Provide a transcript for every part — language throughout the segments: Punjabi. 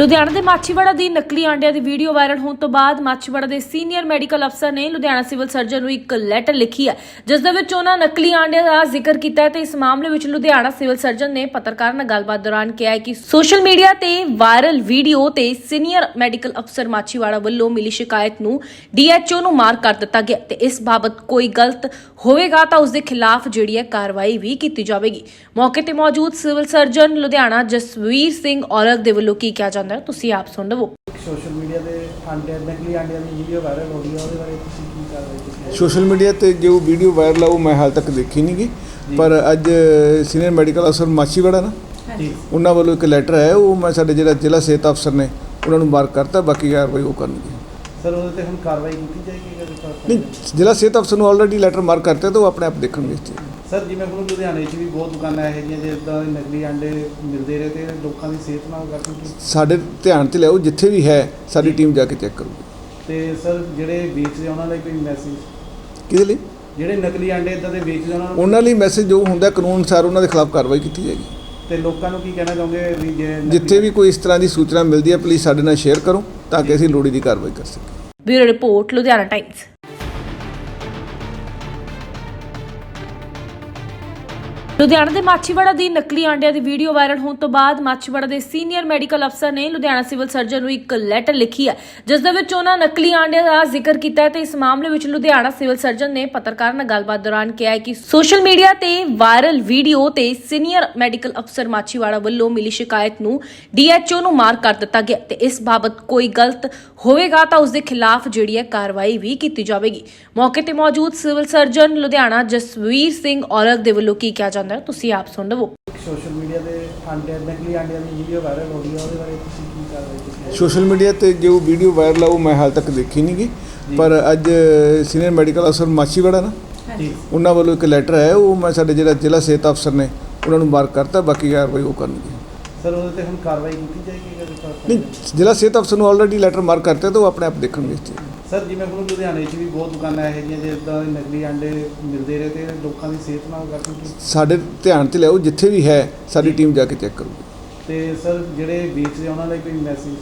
ਲੁਧਿਆਣਾ ਦੇ ਮਾਛੀਵਾੜਾ ਦੀ ਨਕਲੀ ਆਂਡਿਆਂ ਦੀ ਵੀਡੀਓ ਵਾਇਰਲ ਹੋਣ ਤੋਂ ਬਾਅਦ ਮਾਛੀਵਾੜਾ ਦੇ ਸੀਨੀਅਰ ਮੈਡੀਕਲ ਅਫਸਰ ਨੇ ਲੁਧਿਆਣਾ ਸਿਵਲ ਸਰਜਨ ਨੂੰ ਇੱਕ ਲੈਟਰ ਲਿਖੀ ਹੈ, ਜਿਸ ਦੇ ਵਿੱਚ ਉਹਨਾਂ ਨਕਲੀ ਆਂਡਿਆਂ ਦਾ ਜ਼ਿਕਰ ਕੀਤਾ ਹੈ ਤੇ ਇਸ ਮਾਮਲੇ ਵਿੱਚ ਲੁਧਿਆਣਾ ਸਿਵਲ ਸਰਜਨ ਨੇ ਪੱਤਰਕਾਰ ਨਾਲ ਗੱਲਬਾਤ ਦੌਰਾਨ ਕਿਹਾ ਹੈ ਕਿ ਸੋਸ਼ਲ ਮੀਡੀਆ ਤੇ ਵਾਇਰਲ ਵੀਡੀਓ ਤੇ ਸੀਨੀਅਰ ਮੈਡੀਕਲ ਅਫਸਰ ਮਾਛੀਵਾੜਾ ਵੱਲੋਂ ਮਿਲੀ ਸ਼ਿਕਾਇਤ ਨੂੰ ਡੀਐਚਓ ਨੂੰ ਮਾਰ ਕਰ ਦਿੱਤਾ ਗਿਆ ਤੇ ਇਸ ਬਾਬਤ ਕੋਈ ਗਲਤ ਹੋਵੇਗਾ ਤਾਂ ਉਸ ਦੇ ਖਿਲਾਫ ਜਿਹੜੀ ਹੈ ਕਾਰਵਾਈ ਵੀ ਕੀਤੀ ਜਾਵੇਗੀ। ਮੌਕੇ ਤੇ ਮੌਜੂਦ ਸਿਵਲ ਸਰਜਨ ਲੁਧਿਆਣਾ ਜਸਵੀਰ ਸਿੰਘ ਔਰਗ ਦੇ ਵੱਲੋਂ ਕੀ ਕਿਹਾ ਜਾਂਦਾ ਹੈ ਤੁਸੀਂ ਆਪ ਸੁਣ ਲਵੋ। ਸੋਸ਼ਲ ਮੀਡੀਆ ਤੇ ਆਂਡੇ ਨਕਲੀ ਆਂਡਿਆਂ ਦੀ ਵੀਡੀਓ ਵਾਇਰਲ ਹੋ ਰਹੀ ਹੈ ਉਹਦੇ ਬਾਰੇ ਤੁਸੀਂ ਕੀ ਕਾਰਵਾਈ ਸੋਸ਼ਲ ਮੀਡੀਆ ਤੇ ਜੋ ਵੀਡੀਓ ਵਾਇਰਲ ਆ ਉਹ ਮੈਂ ਹਾਲ ਤੱਕ ਦੇਖੀ ਨਹੀਂ ਗੀ ਪਰ ਅੱਜ ਸੀਨੀਅਰ ਮੈਡੀਕਲ ਅਫਸਰ ਮਾਛੀਵਾੜਾ ਨਾ ਜੀ। ਉਹਨਾਂ ਵੱਲੋਂ ਇੱਕ ਲੈਟਰ ਹੈ ਉਹ ਮੈਂ ਸਾਡੇ ਜਿਹੜਾ ਜ਼ਿਲ੍ਹਾ ਸਿਹਤ ਅਫਸਰ ਨੇ ਉਹਨਾਂ ਨੂੰ ਮਾਰਕ ਕਰਤਾ ਬਾਕੀ ਕਾਰਵਾਈ ਉਹ ਕਰਨਗੇ। ਸਰ ਉਹਦੇ ਤੇ ਹੁਣ ਕਾਰਵਾਈ ਕੀਤੀ ਜਾਏਗੀ? ਨਹੀਂ ਜ਼ਿਲ੍ਹਾ ਸਿਹਤ ਅਫਸਰ ਨੂੰ ਆਲਰੇਡੀ ਲੈਟਰ ਮਾਰਕ ਕਰਤਾ ਤਾਂ ਉਹ ਆਪਣੇ ਆਪ ਦੇਖਣਗੇ ਇਸ ਚੀਜ਼। ਸਰ ਜਿਵੇਂ ਹੁਣ ਲੁਧਿਆਣੇ 'ਚ ਵੀ ਬਹੁਤ ਦੁਕਾਨਾਂ ਇਹੋ ਜਿਹੀਆਂ ਜਿੱਦਾਂ ਦੇ ਨਕਲੀ ਆਂਡੇ ਮਿਲਦੇ ਰਹੇ ਤੇ ਲੋਕਾਂ ਦੀ ਸਿਹਤ ਨਾਲ ਕਾਫੀ ਕੀ ਸਾਡੇ ਧਿਆਨ 'ਚ ਲਿਆਓ ਜਿੱਥੇ ਵੀ ਹੈ ਸਾਡੀ ਟੀਮ ਜਾ ਕੇ ਚੈੱਕ ਕਰੂਗੀ। ਤੇ ਸਰ ਜਿਹੜੇ ਵੇਚਦੇ ਉਹਨਾਂ ਲਈ ਕੋਈ ਮੈਸੇਜ ਕਿਹਦੇ ਲਈ? ਜਿਹੜੇ ਨਕਲੀ ਆਂਡੇ ਇਦਾਂ ਦੇ ਵੇਚਦੇ ਉਹਨਾਂ ਨੂੰ ਉਹਨਾਂ ਲਈ ਮੈਸੇਜ ਜੋ ਹੁੰਦਾ ਕਾਨੂੰਨ ਅਨੁਸਾਰ ਉਹਨਾਂ ਦੇ ਖਿਲਾਫ ਕਾਰਵਾਈ ਕੀਤੀ ਜਾਏਗੀ। ਤੇ ਲੋਕਾਂ ਨੂੰ ਕੀ ਕਹਿਣਾ ਚਾਹੋਗੇ ਵੀ ਜੇ ਜਿੱਥੇ ਵੀ ਕੋਈ ਇਸ ਤਰ੍ਹਾਂ ਦੀ ਸੂਚਨਾ ਮਿਲਦੀ ਹੈ ਪਲੀਜ਼ ਸਾਡੇ ਨਾਲ ਸ਼ੇਅਰ ਕਰੋ ਤਾਂ ਕਿ ਅਸੀਂ ਲੋੜੀ ਦੀ ਕਾਰਵਾਈ ਕਰ ਸਕੀਏ। Bureau report Ludhiana Times Ludhiana ਦੇ ਮਾਛੀਵਾੜਾ ਦੀ ਨਕਲੀ ਆਂਡਿਆਂ ਦੀ ਵੀਡੀਓ ਵਾਇਰਲ ਹੋਣ ਤੋਂ ਬਾਅਦ ਮਾਛੀਵਾੜਾ ਦੇ ਸੀਨੀਅਰ ਮੈਡੀਕਲ ਅਫਸਰ ਨੇ ਲੁਧਿਆਣਾ ਸਿਵਲ ਸਰਜਨ ਨੂੰ ਇੱਕ ਲੈਟਰ ਲਿਖੀ ਹੈ, ਜਿਸ ਦੇ ਵਿੱਚ ਉਹਨਾਂ ਨਕਲੀ ਆਂਡਿਆਂ ਦਾ ਜ਼ਿਕਰ ਕੀਤਾ ਹੈ ਤੇ ਇਸ ਮਾਮਲੇ ਵਿੱਚ ਲੁਧਿਆਣਾ ਸਿਵਲ ਸਰਜਨ ਨੇ ਪੱਤਰਕਾਰ ਨਾਲ ਗੱਲਬਾਤ ਦੌਰਾਨ ਕਿਹਾ ਹੈ ਕਿ ਸੋਸ਼ਲ ਮੀਡੀਆ ਤੇ ਵਾਇਰਲ ਵੀਡੀਓ ਤੇ ਸੀਨੀਅਰ ਮੈਡੀਕਲ ਅਫਸਰ ਮਾਛੀਵਾੜਾ ਵੱਲੋਂ ਮਿਲੀ ਸ਼ਿਕਾਇਤ ਨੂੰ ਡੀਐਚਓ ਨੂੰ ਮਾਰ ਕਰ ਦਿੱਤਾ ਗਿਆ ਤੇ ਇਸ ਬਾਬਤ ਕੋਈ ਗਲਤ ਹੋਵੇਗਾ ਤਾਂ ਉਸ ਦੇ ਖਿਲਾਫ ਜਿਹੜੀ ਹੈ ਕਾਰਵਾਈ ਵੀ ਕੀਤੀ ਜਾਵੇਗੀ। ਮੌਕੇ ਤੇ ਮੌਜੂਦ ਸਿਵਲ ਸਰਜਨ ਲੁਧਿਆਣਾ ਜਸਵੀਰ ਸਿੰਘ ਔਰਗ ਦੇ ਵੱਲੋਂ ਕੀ ਕਿਹਾ ਜਾਂਦਾ ਹੈ ਤੁਸੀਂ ਆਪ ਸੁਣ ਲਵੋ। ਸੋਸ਼ਲ ਮੀਡੀਆ ਤੇ ਆਂਡੇ ਨਕਲੀ ਆਂਡਿਆਂ ਦੀ ਵੀਡੀਓ ਵਾਇਰਲ ਹੋ ਰਹੀ ਹੈ ਉਹਦੇ ਬਾਰੇ ਤੁਸੀਂ ਕੀ ਕਾਰਵਾਈ ਸੋਸ਼ਲ ਮੀਡੀਆ ਤੇ ਜੋ ਵੀਡੀਓ ਵਾਇਰਲ ਆ ਉਹ ਮੈਂ ਹਾਲ ਤੱਕ ਦੇਖੀ ਨਹੀਂ ਗੀ ਪਰ ਅੱਜ ਸੀਨੀਅਰ ਮੈਡੀਕਲ ਅਫਸਰ ਮਾਛੀਵਾੜਾ ਨਾ ਜੀ। ਉਹਨਾਂ ਵੱਲੋਂ ਇੱਕ ਲੈਟਰ ਹੈ ਉਹ ਮੈਂ ਸਾਡੇ ਜਿਹੜਾ ਜ਼ਿਲ੍ਹਾ ਸਿਹਤ ਅਫਸਰ ਨੇ ਉਹਨਾਂ ਨੂੰ ਮਾਰਕ ਕਰਤਾ ਬਾਕੀ ਕਾਰਵਾਈ ਉਹ ਕਰਨਗੇ। ਸਰ ਉਹਦੇ ਤੇ ਹੁਣ ਕਾਰਵਾਈ ਕੀਤੀ ਜਾਏਗੀ? ਨਹੀਂ ਜ਼ਿਲ੍ਹਾ ਸਿਹਤ ਅਫਸਰ ਨੂੰ ਆਲਰੇਡੀ ਲੈਟਰ ਮਾਰਕ ਕਰਤਾ ਤਾਂ ਉਹ ਆਪਣੇ ਆਪ ਦੇਖਣਗੇ ਇਸ ਚੀਜ਼ ਨੂੰ। ਸਰ ਜਿਵੇਂ ਹੁਣ ਲੁਧਿਆਣੇ 'ਚ ਵੀ ਬਹੁਤ ਦੁਕਾਨਾਂ ਇਹੋ ਜਿਹੀਆਂ ਜਿੱਦਾਂ ਦੇ ਨਕਲੀ ਆਂਡੇ ਮਿਲਦੇ ਰਹੇ ਤੇ ਲੋਕਾਂ ਦੀ ਸਿਹਤ ਨਾਲ ਕਾਫੀ ਕੀ ਸਾਡੇ ਧਿਆਨ 'ਚ ਲਿਆਓ ਜਿੱਥੇ ਵੀ ਹੈ ਸਾਡੀ ਟੀਮ ਜਾ ਕੇ ਚੈੱਕ ਕਰੂਗੀ। ਤੇ ਸਰ ਜਿਹੜੇ ਵੇਚਦੇ ਉਹਨਾਂ ਲਈ ਕੋਈ ਮੈਸੇਜ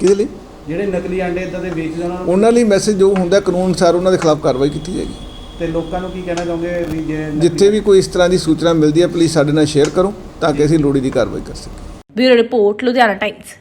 ਕਿਹਦੇ ਲਈ? ਜਿਹੜੇ ਨਕਲੀ ਆਂਡੇ ਇਦਾਂ ਦੇ ਵੇਚਦੇ ਉਹਨਾਂ ਨੂੰ ਉਹਨਾਂ ਲਈ ਮੈਸੇਜ ਜੋ ਹੁੰਦਾ ਕਾਨੂੰਨ ਅਨੁਸਾਰ ਉਹਨਾਂ ਦੇ ਖਿਲਾਫ ਕਾਰਵਾਈ ਕੀਤੀ ਜਾਏਗੀ। ਤੇ ਲੋਕਾਂ ਨੂੰ ਕੀ ਕਹਿਣਾ ਚਾਹੋਗੇ ਵੀ ਜੇ ਜਿੱਥੇ ਵੀ ਕੋਈ ਇਸ ਤਰ੍ਹਾਂ ਦੀ ਸੂਚਨਾ ਮਿਲਦੀ ਹੈ ਪਲੀਜ਼ ਸਾਡੇ ਨਾਲ ਸ਼ੇਅਰ ਕਰੋ ਤਾਂ ਕਿ ਅਸੀਂ ਲੋੜੀ ਦੀ ਕਾਰਵਾਈ ਕਰ ਸਕੀਏ। Bureau report Ludhiana Times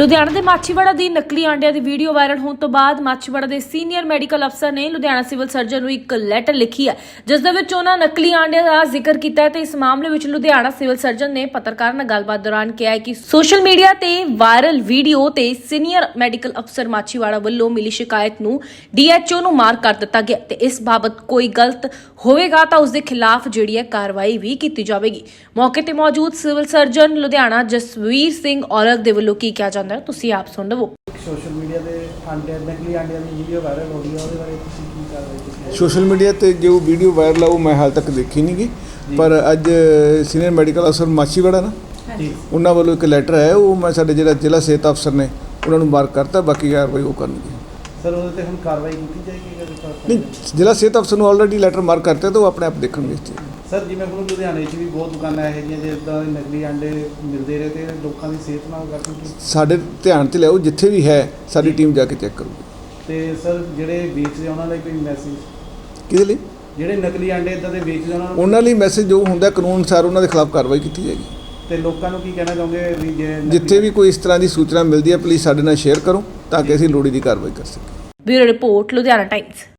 Ludhiana ਦੇ ਮਾਛੀਵਾੜਾ ਦੀ ਨਕਲੀ ਆਂਡਿਆਂ ਦੀ ਵੀਡੀਓ ਵਾਇਰਲ ਹੋਣ ਤੋਂ ਬਾਅਦ ਮਾਛੀਵਾੜਾ ਦੇ ਸੀਨੀਅਰ ਮੈਡੀਕਲ ਅਫਸਰ ਨੇ ਲੁਧਿਆਣਾ ਸਿਵਲ ਸਰਜਨ ਨੂੰ ਇੱਕ ਲੈਟਰ ਲਿਖੀ ਹੈ, ਜਿਸ ਦੇ ਵਿੱਚ ਉਹਨਾਂ ਨਕਲੀ ਆਂਡਿਆਂ ਦਾ ਜ਼ਿਕਰ ਕੀਤਾ ਹੈ ਤੇ ਇਸ ਮਾਮਲੇ ਵਿੱਚ ਲੁਧਿਆਣਾ ਸਿਵਲ ਸਰਜਨ ਨੇ ਪੱਤਰਕਾਰ ਨਾਲ ਗੱਲਬਾਤ ਦੌਰਾਨ ਕਿਹਾ ਹੈ ਕਿ ਸੋਸ਼ਲ ਮੀਡੀਆ ਤੇ ਵਾਇਰਲ ਵੀਡੀਓ ਤੇ ਸੀਨੀਅਰ ਮੈਡੀਕਲ ਅਫਸਰ ਮਾਛੀਵਾੜਾ ਵੱਲੋਂ ਮਿਲੀ ਸ਼ਿਕਾਇਤ ਨੂੰ ਡੀਐਚਓ ਨੂੰ ਮਾਰ ਕਰ ਦਿੱਤਾ ਗਿਆ ਤੇ ਇਸ ਬਾਬਤ ਕੋਈ ਗਲਤ ਹੋਵੇਗਾ ਤਾਂ ਉਸ ਦੇ ਖਿਲਾਫ ਜਿਹੜੀ ਹੈ ਕਾਰਵਾਈ ਵੀ ਕੀਤੀ ਜਾਵੇਗੀ। ਮੌਕੇ ਤੇ ਮੌਜੂਦ ਸਿਵਲ ਸਰਜਨ ਲੁਧਿਆਣਾ ਜਸਵੀਰ ਸਿੰਘ ਔਰਗ ਦੇ ਵੱਲੋਂ ਕੀ ਕਿਹਾ ਜਾਂਦਾ ਹੈ ਤੁਸੀਂ ਆਪ ਸੁਣ ਲਵੋ। ਸੋਸ਼ਲ ਮੀਡੀਆ ਤੇ ਆਂਡੇ ਨਕਲੀ ਆਂਡਿਆਂ ਦੀ ਵੀਡੀਓ ਵਾਇਰਲ ਹੋ ਰਹੀ ਹੈ ਉਹਦੇ ਬਾਰੇ ਤੁਸੀਂ ਕੀ ਕਾਰਵਾਈ ਸੋਸ਼ਲ ਮੀਡੀਆ ਤੇ ਜੋ ਵੀਡੀਓ ਵਾਇਰਲ ਆ ਉਹ ਮੈਂ ਹਾਲ ਤੱਕ ਦੇਖੀ ਨਹੀਂ ਗੀ ਪਰ ਅੱਜ ਸੀਨੀਅਰ ਮੈਡੀਕਲ ਅਫਸਰ ਮਾਛੀਵਾੜਾ ਨਾ ਉਹਨਾਂ ਵੱਲੋਂ ਇੱਕ ਲੈਟਰ ਹੈ ਉਹ ਮੈਂ ਸਾਡੇ ਜਿਹੜਾ ਜ਼ਿਲ੍ਹਾ ਸਿਹਤ ਅਫਸਰ ਨੇ ਉਹਨਾਂ ਨੂੰ ਮਾਰਕ ਕਰਤਾ ਬਾਕੀ ਕਾਰਵਾਈ ਉਹ ਕਰਨਗੇ। ਸਰ ਉਹਦੇ ਤੇ ਹੁਣ ਕਾਰਵਾਈ ਕੀਤੀ ਜਾਏਗੀ ਤੇ? ਨਹੀਂ ਜ਼ਿਲ੍ਹਾ ਸਿਹਤ ਅਫਸਰ ਨੂੰ ਆਲਰੇਡੀ ਲੈਟਰ ਮਾਰਕ ਕਰਤਾ ਤਾਂ ਉਹ ਆਪਣੇ ਆਪ ਦੇਖਣਗੇ ਇਸ ਚੀਜ਼। ਸਰ ਜਿਵੇਂ ਹੁਣ ਲੁਧਿਆਣੇ 'ਚ ਵੀ ਬਹੁਤ ਦੁਕਾਨਾਂ ਇਹੋ ਜਿਹੀਆਂ ਜਿੱਦਾਂ ਨਕਲੀ ਆਂਡੇ ਮਿਲਦੇ ਰਹੇ ਤੇ ਲੋਕਾਂ ਦੀ ਸਿਹਤ ਨਾਲ ਕਾਫੀ ਕੀ ਸਾਡੇ ਧਿਆਨ 'ਚ ਲਿਆਓ ਜਿੱਥੇ ਵੀ ਹੈ ਸਾਡੀ ਟੀਮ ਜਾ ਕੇ ਚੈੱਕ ਕਰੂਗੀ। ਤੇ ਸਰ ਜਿਹੜੇ ਵੇਚਦੇ ਉਹਨਾਂ ਲਈ ਕੋਈ ਮੈਸੇਜ ਕਿਹਦੇ ਲਈ? ਜਿਹੜੇ ਨਕਲੀ ਆਂਡੇ ਇਦਾਂ ਦੇ ਵੇਚਦੇ ਆ ਉਹਨਾਂ ਨੂੰ ਉਹਨਾਂ ਲਈ ਮੈਸੇਜ ਜੋ ਹੁੰਦਾ ਕਾਨੂੰਨ ਅਨੁਸਾਰ ਉਹਨਾਂ ਦੇ ਖਿਲਾਫ ਕਾਰਵਾਈ ਕੀਤੀ ਜਾਏਗੀ। ਤੇ ਲੋਕਾਂ ਨੂੰ ਕੀ ਕਹਿਣਾ ਚਾਹੋਗੇ ਵੀ ਜੇ ਜਿੱਥੇ ਵੀ ਕੋਈ ਇਸ ਤਰ੍ਹਾਂ ਦੀ ਸੂਚਨਾ ਮਿਲਦੀ ਹੈ ਪਲੀਜ਼ ਸਾਡੇ ਨਾਲ ਸ਼ੇਅਰ ਕਰੋ ਤਾਂ ਕਿ ਅਸੀਂ ਲੋੜੀ ਦੀ ਕਾਰਵਾਈ ਕਰ ਸਕੀਏ। Bureau report Ludhiana Times